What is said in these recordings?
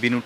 ਬੀਨੂ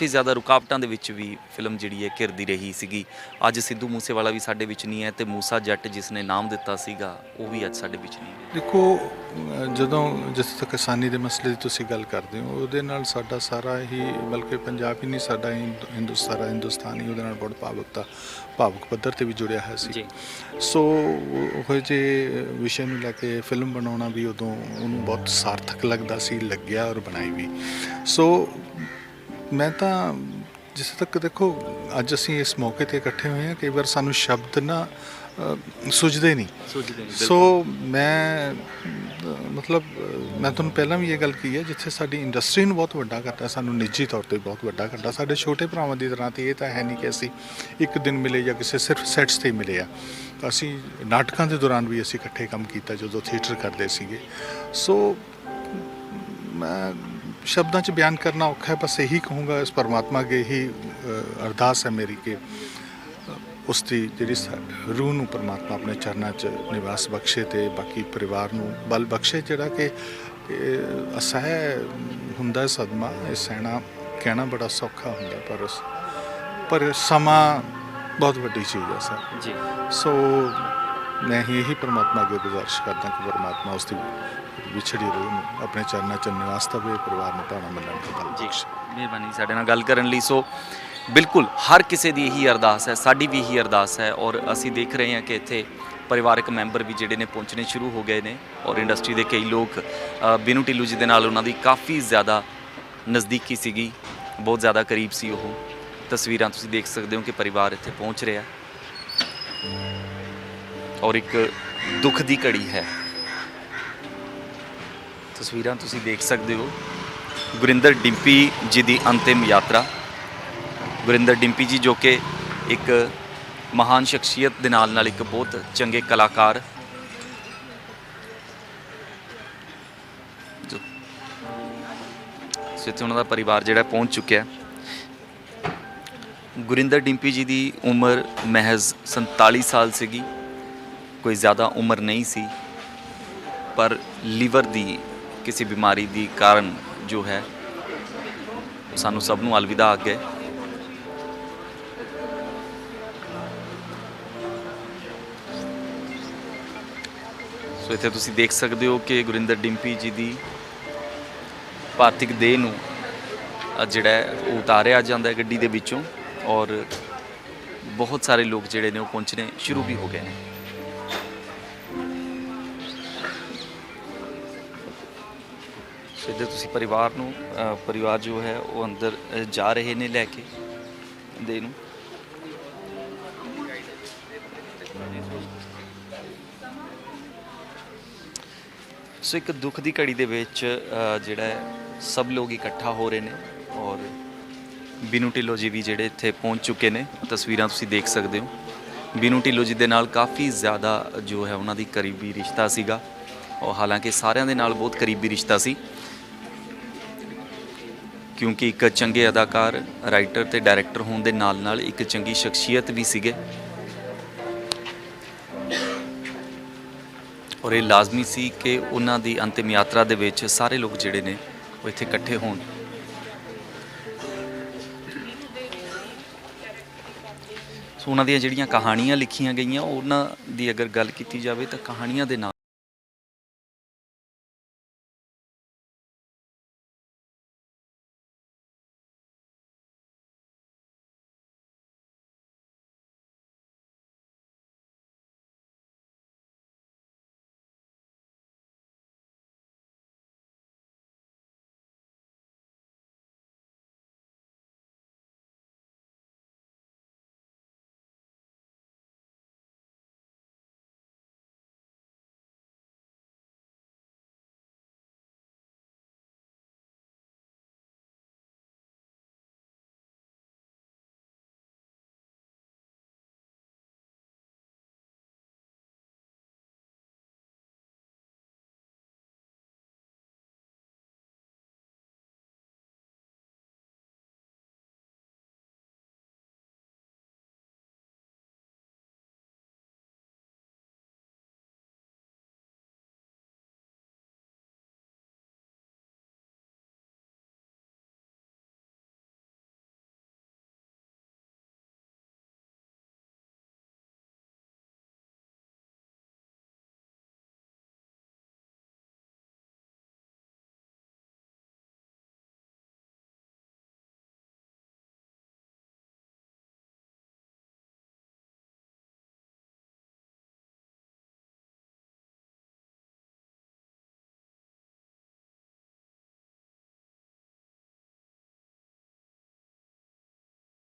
ਕਾਫੀ ਜ਼ਿਆਦਾ ਰੁਕਾਵਟਾਂ ਦੇ ਵਿੱਚ ਵੀ ਫਿਲਮ ਜਿਹੜੀ ਹੈ ਘਿਰਦੀ ਰਹੀ ਸੀਗੀ। ਅੱਜ ਸਿੱਧੂ ਮੂਸੇਵਾਲਾ ਵੀ ਸਾਡੇ ਵਿੱਚ ਨਹੀਂ ਹੈ ਤੇ ਮੂਸਾ ਜੱਟ ਜਿਸ ਨੇ ਨਾਮ ਦਿੱਤਾ ਸੀਗਾ ਉਹ ਵੀ ਅੱਜ ਸਾਡੇ ਵਿੱਚ ਨਹੀਂ ਹੈ। ਦੇਖੋ ਜਦੋਂ ਜਿਸ ਤੱਕ ਕਿਸਾਨੀ ਦੇ ਮਸਲੇ ਦੀ ਤੁਸੀਂ ਗੱਲ ਕਰਦੇ ਹੋ ਉਹਦੇ ਨਾਲ ਸਾਡਾ ਸਾਰਾ ਹੀ ਬਲਕਿ ਪੰਜਾਬ ਹੀ ਨਹੀਂ ਸਾਡਾ ਹਿੰਦ- ਹਿੰਦੂ ਸਾਰਾ ਹਿੰਦੁਸਤਾਨ ਹੀ ਉਹਦੇ ਨਾਲ ਬਹੁਤ ਭਾਵੁਕਤਾ ਭਾਵੁਕ ਪੱਧਰ ਤੇ ਵੀ ਜੁੜਿਆ ਹੋਇਆ ਸੀ। ਸੋ ਉਹ ਜੇ ਵਿਸ਼ੇ ਨੂੰ ਲੈ ਕੇ ਫਿਲਮ ਬਣਾਉਣਾ ਵੀ ਉਦੋਂ ਉਹਨੂੰ ਬਹੁਤ ਸਾਰਥਕ ਲੱਗਦਾ ਸੀ ਲੱਗਿਆ ਔਰ ਬਣਾਈ ਵੀ। ਸੋ ਮੈਂ ਤਾਂ ਜਿਸ ਤੱਕ ਦੇਖੋ ਅੱਜ ਅਸੀਂ ਇਸ ਮੌਕੇ ਤੇ ਇਕੱਠੇ ਹੋਏ ਹਾਂ ਕਈ ਵਾਰ ਸਾਨੂੰ ਸ਼ਬਦ ਨਾ ਸੁਝਦੇ ਨਹੀਂ। ਸੋ ਮੈਂ ਮਤਲਬ ਮੈਂ ਤੁਹਾਨੂੰ ਪਹਿਲਾਂ ਵੀ ਇਹ ਗੱਲ ਕਹੀ ਹੈ ਜਿੱਥੇ ਸਾਡੀ ਇੰਡਸਟਰੀ ਨੂੰ ਬਹੁਤ ਵੱਡਾ ਕਰਦਾ ਸਾਨੂੰ ਨਿੱਜੀ ਤੌਰ ਤੇ ਬਹੁਤ ਵੱਡਾ ਕਰਦਾ। ਸਾਡੇ ਛੋਟੇ ਭਰਾਵਾਂ ਦੀ ਤਰ੍ਹਾਂ ਤੇ ਇਹ ਤਾਂ ਹੈ ਨਹੀਂ ਕਿ ਅਸੀਂ ਇੱਕ ਦਿਨ ਮਿਲੇ ਜਾਂ ਕਿਸੇ ਸਿਰਫ ਸੈਟਸ ਤੇ ਮਿਲੇ ਆ। ਅਸੀਂ ਨਾਟਕਾਂ ਦੇ ਦੌਰਾਨ ਵੀ ਅਸੀਂ ਇਕੱਠੇ ਕੰਮ ਕੀਤਾ ਜਦੋਂ ਥੀਏਟਰ ਕਰਦੇ ਸੀਗੇ। ਸੋ ਮੈਂ ਸ਼ਬਦਾਂ 'ਚ ਬਿਆਨ ਕਰਨਾ ਔਖਾ ਹੈ ਬਸ ਇਹੀ ਕਹੂੰਗਾ ਇਸ ਪਰਮਾਤਮਾ ਅੱਗੇ ਹੀ ਅਰਦਾਸ ਹੈ ਮੇਰੀ ਕਿ ਉਸ ਦੀ ਜਿਹੜੀ ਰੂਹ ਨੂੰ ਪਰਮਾਤਮਾ ਆਪਣੇ ਚਰਨਾਂ 'ਚ ਨਿਵਾਸ ਬਖਸ਼ੇ ਤੇ ਬਾਕੀ ਪਰਿਵਾਰ ਨੂੰ ਬਲ ਬਖਸ਼ੇ ਜਿਹੜਾ ਕਿ ਅਸਹਿ ਹੁੰਦਾ ਸਦਮਾ ਇਹ ਸਹਿਣਾ ਕਹਿਣਾ ਬੜਾ ਸੌਖਾ ਹੁੰਦਾ ਪਰ ਉਸ- ਪਰ ਸਮਾਂ ਬਹੁਤ ਵੱਡੀ ਚੀਜ਼ ਹੈ ਸਰ। ਜੀ। ਸੋ ਮੈਂ ਹੀ ਇਹੀ ਪਰਮਾਤਮਾ ਅੱਗੇ ਗੁਜ਼ਾਰਿਸ਼ ਕਰਦਾ ਕਿ ਪਰਮਾਤਮਾ ਉਸ ਦੀ ਵਿਛੜੀ ਰੂਹ ਨੂੰ ਆਪਣੇ ਚਰਨਾਂ 'ਚ ਨਿਵਾਸ ਦੇਵੇ ਪਰਿਵਾਰ ਨੂੰ ਭਾਣਾ ਮਿਲਣ ਦਾ ਬਲ ਜੀ ਮਿਹਰਬਾਨੀ ਸਾਡੇ ਨਾਲ ਗੱਲ ਕਰਨ ਲਈ। ਸੋ ਬਿਲਕੁਲ ਹਰ ਕਿਸੇ ਦੀ ਇਹੀ ਅਰਦਾਸ ਹੈ ਸਾਡੀ ਵੀ ਇਹੀ ਅਰਦਾਸ ਹੈ ਔਰ ਅਸੀਂ ਦੇਖ ਰਹੇ ਹਾਂ ਕਿ ਇੱਥੇ ਪਰਿਵਾਰਕ ਮੈਂਬਰ ਵੀ ਜਿਹੜੇ ਨੇ ਪਹੁੰਚਣੇ ਸ਼ੁਰੂ ਹੋ ਗਏ ਨੇ ਔਰ ਇੰਡਸਟਰੀ ਦੇ ਕਈ ਲੋਕ ਬਿਨੂ ਢਿੱਲੋਂ ਜੀ ਦੇ ਨਾਲ ਉਹਨਾਂ ਦੀ ਕਾਫੀ ਜ਼ਿਆਦਾ ਨਜ਼ਦੀਕੀ ਸੀਗੀ ਬਹੁਤ ਜ਼ਿਆਦਾ ਕਰੀਬ ਸੀ ਉਹ। ਤਸਵੀਰਾਂ ਤੁਸੀਂ ਦੇਖ ਸਕਦੇ ਹੋ ਕਿ ਪਰਿਵਾਰ ਇੱਥੇ ਪਹੁੰਚ ਰਿਹਾ। ਔਰ ਇੱਕ ਦੁੱਖ ਦੀ ਘੜੀ ਹੈ। ਤਸਵੀਰਾਂ ਤੁਸੀਂ ਦੇਖ ਸਕਦੇ ਹੋ। ਗੁਰਿੰਦਰ ਡਿੰਪੀ ਜੀ ਦੀ ਅੰਤਿਮ ਯਾਤਰਾ। ਗੁਰਿੰਦਰ ਡਿੰਪੀ ਜੀ ਜੋ ਕਿ ਇੱਕ ਮਹਾਨ ਸ਼ਖਸੀਅਤ ਦੇ ਨਾਲ ਨਾਲ ਇੱਕ ਬਹੁਤ ਚੰਗੇ ਕਲਾਕਾਰ। ਜੋ ਇੱਥੇ ਉਹਨਾਂ ਦਾ ਪਰਿਵਾਰ ਜਿਹੜਾ ਪਹੁੰਚ ਚੁੱਕਿਆ ਗੁਰਿੰਦਰ ਡਿੰਪੀ ਜੀ ਦੀ ਉਮਰ ਮਹਿਜ਼ 47 ਸਾਲ ਸੀਗੀ। ਕੋਈ ਜ਼ਿਆਦਾ ਉਮਰ ਨਹੀਂ ਸੀ। ਪਰ ਲੀਵਰ ਦੀ ਕਿਸੇ ਬਿਮਾਰੀ ਦੀ ਕਾਰਨ ਜੋ ਹੈ, ਸਾਨੂੰ ਸਭ ਨੂੰ ਅਲਵਿਦਾ ਆ ਗਏ ਸੋ ਇੱਥੇ ਤੁਸੀਂ ਦੇਖ ਸਕਦੇ ਹੋ ਕਿ ਗੁਰਿੰਦਰ ਡਿੰਪੀ ਜੀ ਦੀ ਪਾਰਥਿਕ ਦੇਹ ਨੂੰ ਜਿਹੜਾ ਉਹ ਉਤਾਰਿਆ ਜਾਂਦਾ ਹੈ ਗੱਡੀ ਦੇ ਵਿੱਚੋਂ ਔਰ ਬਹੁਤ ਸਾਰੇ ਲੋਕ ਜਿਹੜੇ ਨੇ ਉਹ ਪਹੁੰਚਣੇ ਸ਼ੁਰੂ ਵੀ ਹੋ ਗਏ ਨੇ। ਸਿੱਧੇ ਤੁਸੀਂ ਪਰਿਵਾਰ ਨੂੰ ਅ, ਪਰਿਵਾਰ ਜੋ ਹੈ ਉਹ ਅੰਦਰ ਅ, ਜਾ ਰਹੇ ਨੇ ਲੈ ਕੇ ਦੇ ਨੂੰ। ਸੋ ਇੱਕ ਦੁੱਖ ਦੀ ਘੜੀ ਦੇ ਵਿੱਚ ਅ, ਜਿਹੜਾ ਹੈ ਸਭ ਲੋਕ ਇਕੱਠਾ ਹੋ ਰਹੇ ਨੇ ਔਰ ਬਿਨੂ ਢਿੱਲੋਂ ਜੀ ਵੀ ਜਿਹੜੇ ਇੱਥੇ ਪਹੁੰਚ ਚੁੱਕੇ ਨੇ ਤਸਵੀਰਾਂ ਤੁਸੀਂ ਦੇਖ ਸਕਦੇ ਹੋ। ਬਿਨੂ ਢਿੱਲੋਂ ਜੀ ਦੇ ਨਾਲ ਕਾਫੀ ਜ਼ਿਆਦਾ ਜੋ ਹੈ ਉਹਨਾਂ ਦੀ ਕਰੀਬੀ ਰਿਸ਼ਤਾ ਸੀਗਾ। ਔਰ ਹਾਲਾਂਕਿ ਸਾਰਿਆਂ ਦੇ ਨਾਲ ਬਹੁਤ ਕਰੀਬੀ ਰਿਸ਼ਤਾ ਸੀ। ਕਿਉਂਕਿ ਇੱਕ ਚੰਗੇ ਅਦਾਕਾਰ ਰਾਈਟਰ ਤੇ ਡਾਇਰੈਕਟਰ ਹੋਣ ਦੇ ਨਾਲ ਨਾਲ ਇੱਕ ਚੰਗੀ ਸ਼ਖਸੀਅਤ ਵੀ ਸੀਗੇ। ਔਰ ਇਹ ਲਾਜ਼ਮੀ ਸੀ ਕਿ ਉਹਨਾਂ ਦੀ ਅੰਤਿਮ ਯਾਤਰਾ ਦੇ ਵਿੱਚ ਸਾਰੇ ਲੋਕ ਜਿਹੜੇ ਨੇ ਉਹ ਇੱਥੇ ਇਕੱਠੇ ਹੋਣ। ਸੋ ਉਹਨਾਂ ਦੀਆਂ ਜਿਹੜੀਆਂ ਕਹਾਣੀਆਂ ਲਿਖੀਆਂ ਗਈਆਂ, ਉਹਨਾਂ ਦੀ ਅਗਰ ਗੱਲ ਕੀਤੀ ਜਾਵੇ ਤਾਂ ਕਹਾਣੀਆਂ ਦੇ ਨਾਲ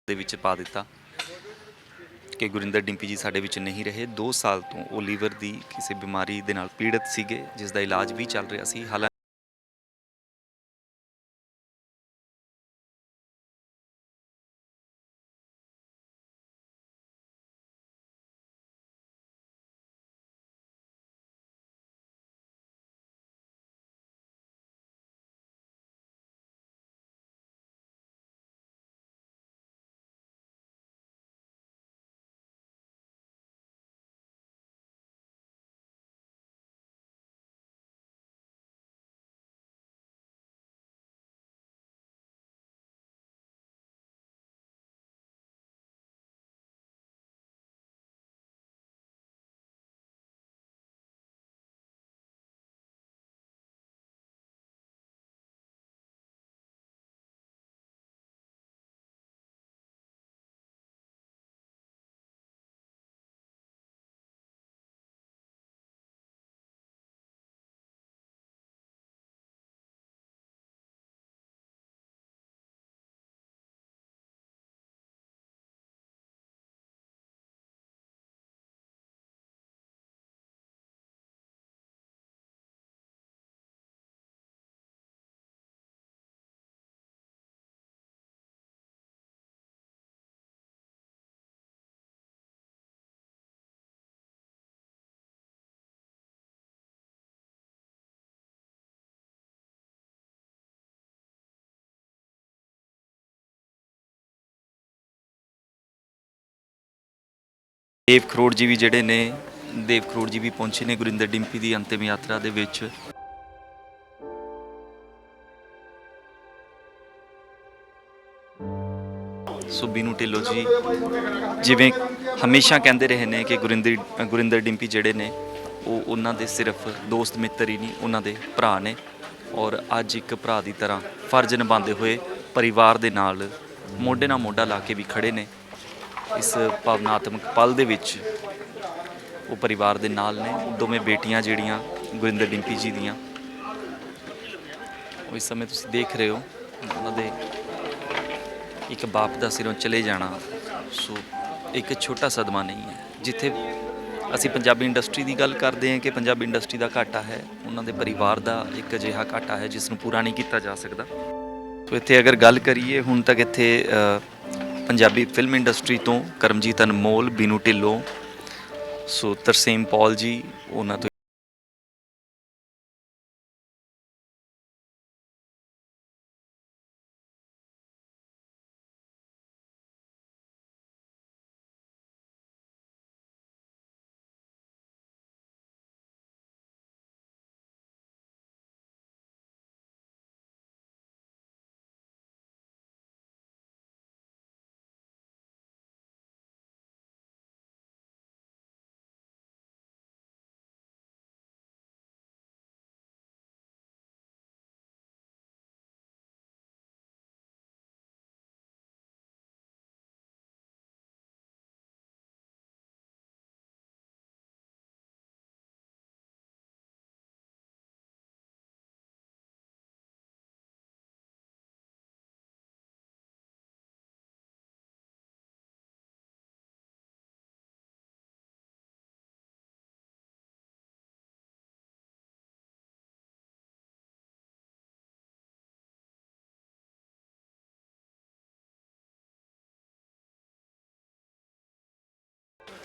ਦੇ ਵਿੱਚ ਪਾ ਦਿੱਤਾ ਕਿ ਗੁਰਿੰਦਰ ਡਿੰਪੀ ਜੀ ਸਾਡੇ ਵਿੱਚ ਨਹੀਂ ਰਹੇ। 2 ਸਾਲ ਤੋਂ ਉਹ ਲੀਵਰ ਦੀ ਕਿਸੇ ਬਿਮਾਰੀ ਦੇ ਨਾਲ ਪੀੜਤ ਸੀਗੇ, ਜਿਸ ਦਾ ਇਲਾਜ ਵੀ ਚੱਲ ਰਿਹਾ ਸੀ। ਹਾਲਾਂਕਿ ਦੇਵ ਖਰੋੜ ਜੀ ਵੀ ਜਿਹੜੇ ਨੇ, ਦੇਵ ਖਰੋੜ ਜੀ ਵੀ ਪਹੁੰਚੇ ਨੇ ਗੁਰਿੰਦਰ ਡਿੰਪੀ ਦੀ ਅੰਤਿਮ ਯਾਤਰਾ ਦੇ ਵਿੱਚ। ਸੋ ਬੀਨੂ ਢਿੱਲੋਂ ਜੀ, ਜਿਵੇਂ ਹਮੇਸ਼ਾ ਕਹਿੰਦੇ ਰਹੇ ਨੇ ਕਿ ਗੁਰਿੰਦਰ ਗੁਰਿੰਦਰ ਡਿੰਪੀ ਜਿਹੜੇ ਨੇ, ਉਹ ਉਹਨਾਂ ਦੇ ਸਿਰਫ ਦੋਸਤ ਮਿੱਤਰ ਹੀ ਨਹੀਂ, ਉਹਨਾਂ ਦੇ ਭਰਾ ਨੇ ਔਰ ਅੱਜ ਇੱਕ ਭਰਾ ਦੀ ਤਰ੍ਹਾਂ ਫਰਜ਼ ਨਿਭਾਉਂਦੇ ਹੋਏ ਪਰਿਵਾਰ ਦੇ ਨਾਲ ਮੋਢੇ ਨਾਲ ਮੋਢਾ ਲਾ ਕੇ ਵੀ ਖੜੇ ਨੇ। ਇਸ ਭਾਵਨਾਤਮਕ ਪਲ ਦੇ ਵਿੱਚ ਉਹ ਪਰਿਵਾਰ ਦੇ ਨਾਲ ਨੇ, ਦੋਵੇਂ ਬੇਟੀਆਂ ਜਿਹੜੀਆਂ ਗੁਰਿੰਦਰ ਡਿੰਪੀ ਜੀ ਦੀਆਂ। ਉਹ ਇਸ ਸਮੇਂ ਤੁਸੀਂ ਦੇਖ ਰਹੇ ਹੋ, ਉਹਨਾਂ ਦੇ ਇੱਕ ਬਾਪ ਦਾ ਸਿਰੋਂ ਚਲੇ ਜਾਣਾ, ਸੋ ਇੱਕ ਛੋਟਾ ਸਦਮਾ ਨਹੀਂ ਹੈ। ਜਿੱਥੇ ਅਸੀਂ ਪੰਜਾਬੀ ਇੰਡਸਟਰੀ ਦੀ ਗੱਲ ਕਰਦੇ ਹਾਂ ਕਿ ਪੰਜਾਬੀ ਇੰਡਸਟਰੀ ਦਾ ਘਾਟਾ ਹੈ, ਉਹਨਾਂ ਦੇ ਪਰਿਵਾਰ ਦਾ ਇੱਕ ਅਜਿਹਾ ਘਾਟਾ ਹੈ, ਜਿਸ ਨੂੰ ਪੂਰਾ ਨਹੀਂ ਕੀਤਾ ਜਾ ਸਕਦਾ। ਸੋ ਇੱਥੇ ਅਗਰ ਗੱਲ ਕਰੀਏ, ਹੁਣ ਤੱਕ ਇੱਥੇ ਪੰਜਾਬੀ ਫਿਲਮ ਇੰਡਸਟਰੀ ਤੋਂ ਕਰਮਜੀਤ ਅਨਮੋਲ ਬੀਨੂ ਢਿੱਲੋਂ ਸੋ ਤਰਸੇਮ ਪੌਲ ਜੀ ਉਹਨਾਂ ਤੋਂ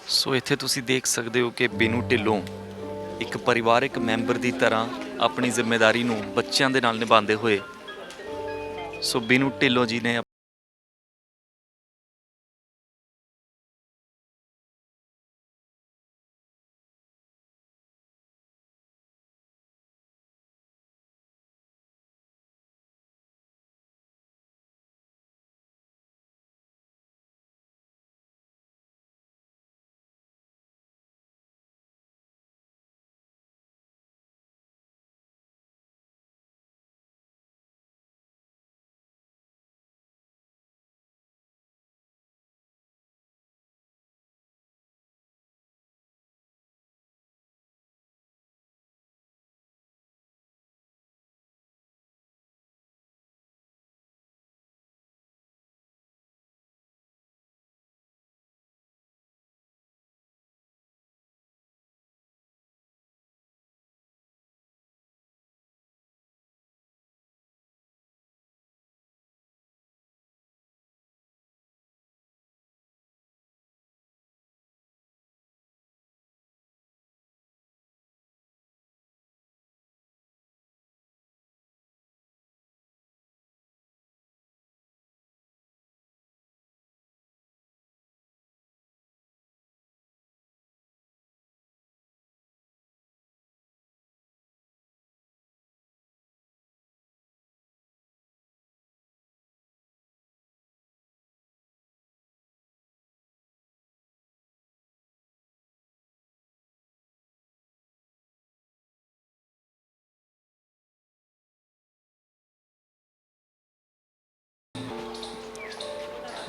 ਸੋ ਇੱਥੇ ਤੁਸੀਂ ਦੇਖ ਸਕਦੇ ਹੋ ਕਿ ਬੀਨੂ ਢਿੱਲੋਂ ਇੱਕ ਪਰਿਵਾਰਕ ਮੈਂਬਰ ਦੀ ਤਰ੍ਹਾਂ ਆਪਣੀ ਜ਼ਿੰਮੇਵਾਰੀ ਨੂੰ ਬੱਚਿਆਂ ਦੇ ਨਾਲ ਨਿਭਾਉਂਦੇ ਹੋਏ ਸੋ ਬੀਨੂ ਢਿੱਲੋਂ ਜੀ ਨੇ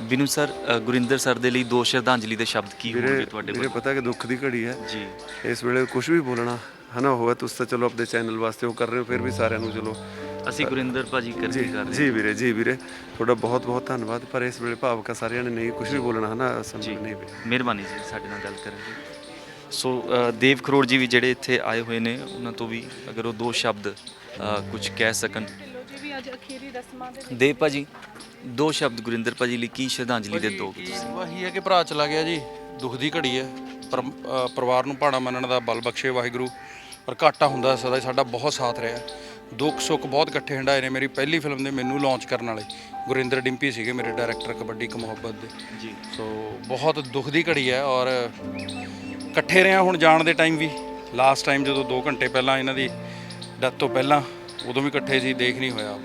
ਬਿਨੂ ਸਰ ਗੁਰਿੰਦਰ ਸਰ ਦੇ ਲਈ ਦੋ ਸ਼ਰਧਾਂਜਲੀ ਦੇ ਸ਼ਬਦ ਕੀ ਹੋਣਗੇ ਤੁਹਾਡੇ ਵੀਰੇ ਵੱਲੋਂ ਪਤਾ ਕਿ ਦੁੱਖ ਦੀ ਘੜੀ ਹੈ। ਜੀ। ਇਸ ਵੇਲੇ ਕੁਝ ਵੀ ਬੋਲਣਾ ਹਨਾ ਹੋਇਆ ਤੁਸੀਂ ਤਾਂ ਚਲੋ ਆਪਣੇ ਚੈਨਲ ਵਾਸਤੇ ਉਹ ਕਰ ਰਹੇ ਹੋ ਫਿਰ ਵੀ ਸਾਰਿਆਂ ਨੂੰ ਚਲੋ। ਅਸੀਂ ਗੁਰਿੰਦਰ ਭਾਜੀ ਕਰਕੇ ਜੀ ਕਰ ਰਹੇ ਜੀ ਵੀਰੇ ਜੀ ਵੀਰੇ ਤੁਹਾਡਾ ਬਹੁਤ ਬਹੁਤ ਧੰਨਵਾਦ ਪਰ ਇਸ ਵੇਲੇ ਭਾਵਕ ਸਾਰਿਆਂ ਨੇ ਨਹੀਂ ਕੁਝ ਵੀ ਬੋਲਣਾ ਹਨਾ ਸੰਭਵ ਨਹੀਂ ਮਿਹਰਬਾਨੀ ਜੀ ਸਾਡੇ ਨਾਲ ਗੱਲ ਕਰਨ ਲਈ ਸੋ ਦੇਵ ਖਰੋੜ ਜੀ ਵੀ ਜਿਹੜੇ ਇੱਥੇ ਆਏ ਹੋਏ ਨੇ ਉਹਨਾਂ ਤੋਂ ਵੀ ਅਗਰ ਉਹ ਦੋ ਸ਼ਬਦ ਕੁਝ ਕਹਿ ਸਕਣ। ਢਿੱਲੋਂ ਜੀ ਵੀ ਅੱਜ ਅਖੀਰੀ ਰਸਮਾਂ ਦੇ ਵਿੱਚ ਦੇਵ ਭਾਜੀ ਦੋ ਸ਼ਬਦ ਗੁਰਿੰਦਰ ਭਾਜੀ ਲਈ ਕੀ ਸ਼ਰਧਾਂਜਲੀ ਦੇ ਤੁਸੀਂ? ਇਹੀ ਹੈ ਕਿ ਭਰਾ ਚਲਾ ਗਿਆ ਜੀ ਦੁੱਖ ਦੀ ਘੜੀ ਹੈ। ਪਰ ਅ, ਪਰਿਵਾਰ ਨੂੰ ਭਾਣਾ ਮੰਨਣ ਦਾ ਬਲ ਬਖਸ਼ੇ ਵਾਹਿਗੁਰੂ ਪਰ ਘਾਟਾ ਹੁੰਦਾ ਸਦਾ ਹੀ ਸਾਡਾ ਬਹੁਤ ਸਾਥ ਰਿਹਾ ਦੁੱਖ ਸੁੱਖ ਬਹੁਤ ਇਕੱਠੇ ਹੰਡਾਏ ਨੇ ਮੇਰੀ ਪਹਿਲੀ ਫਿਲਮ ਦੇ ਮੈਨੂੰ ਲਾਂਚ ਕਰਨ ਵਾਲੇ ਗੁਰਿੰਦਰ ਡਿੰਪੀ ਸੀਗੇ ਮੇਰੇ ਡਾਇਰੈਕਟਰ ਕਬੱਡੀ ਕ ਮੁਹੱਬਤ ਦੇ। ਜੀ। ਸੋ ਬਹੁਤ ਦੁੱਖ ਦੀ ਘੜੀ ਹੈ ਔਰ ਇਕੱਠੇ ਰਹੇ ਹਾਂ ਹੁਣ ਜਾਣ ਦੇ ਟਾਈਮ ਵੀ। ਲਾਸਟ ਟਾਈਮ ਜਦੋਂ 2 ਘੰਟੇ ਪਹਿਲਾਂ ਇਹਨਾਂ ਦੀ ਡੈਥ ਤੋਂ ਪਹਿਲਾਂ ਉਦੋਂ ਵੀ ਇਕੱਠੇ ਸੀ ਦੇਖ ਨਹੀਂ ਹੋਇਆ।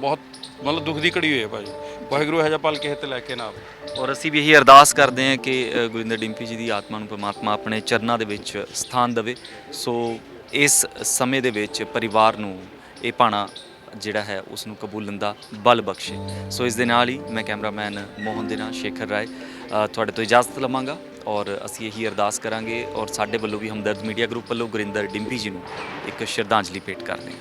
ਬਹੁਤ ਮਤਲਬ ਦੁੱਖ ਦੀ ਘੜੀ ਹੋਈ ਹੈ ਭਾਜੀ। ਵਾਹਿਗੁਰੂ ਇਹੋ ਜਿਹਾ ਪਲ ਕਿਸੇ ਤੇ ਲੈ ਕੇ ਨਾ ਆਵੇ। ਔਰ ਅਸੀਂ ਵੀ ਇਹੀ ਅਰਦਾਸ ਕਰਦੇ ਹਾਂ ਕਿ ਅ, ਗੁਰਿੰਦਰ ਡਿੰਪੀ ਜੀ ਦੀ ਆਤਮਾ ਨੂੰ ਪਰਮਾਤਮਾ ਆਪਣੇ ਚਰਨਾਂ ਦੇ ਵਿੱਚ ਸਥਾਨ ਦੇਵੇ। ਸੋ ਇਸ ਸਮੇਂ ਦੇ ਵਿੱਚ ਪਰਿਵਾਰ ਨੂੰ ਇਹ ਭਾਣਾ ਜਿਹੜਾ ਹੈ ਉਸ ਨੂੰ ਕਬੂਲਣ ਦਾ ਬਲ ਬਖਸ਼ੇ। ਸੋ ਇਸ ਦੇ ਨਾਲ ਹੀ ਮੈਂ ਕੈਮਰਾਮੈਨ ਮੋਹਨ ਦੇ ਨਾਲ ਸ਼ੇਖਰ ਰਾਏ ਅ, ਤੁਹਾਡੇ ਤੋਂ ਇਜਾਜ਼ਤ ਲਵਾਂਗਾ। ਔਰ ਅਸੀਂ ਇਹੀ ਅਰਦਾਸ ਕਰਾਂਗੇ ਔਰ ਸਾਡੇ ਵੱਲੋਂ ਵੀ ਹਮਦਰਦ ਮੀਡੀਆ ਗਰੁੱਪ ਵੱਲੋਂ ਗੁਰਿੰਦਰ ਡਿੰਪੀ ਜੀ ਨੂੰ ਇੱਕ ਸ਼ਰਧਾਂਜਲੀ ਭੇਟ ਕਰਦੇ ਹਾਂ।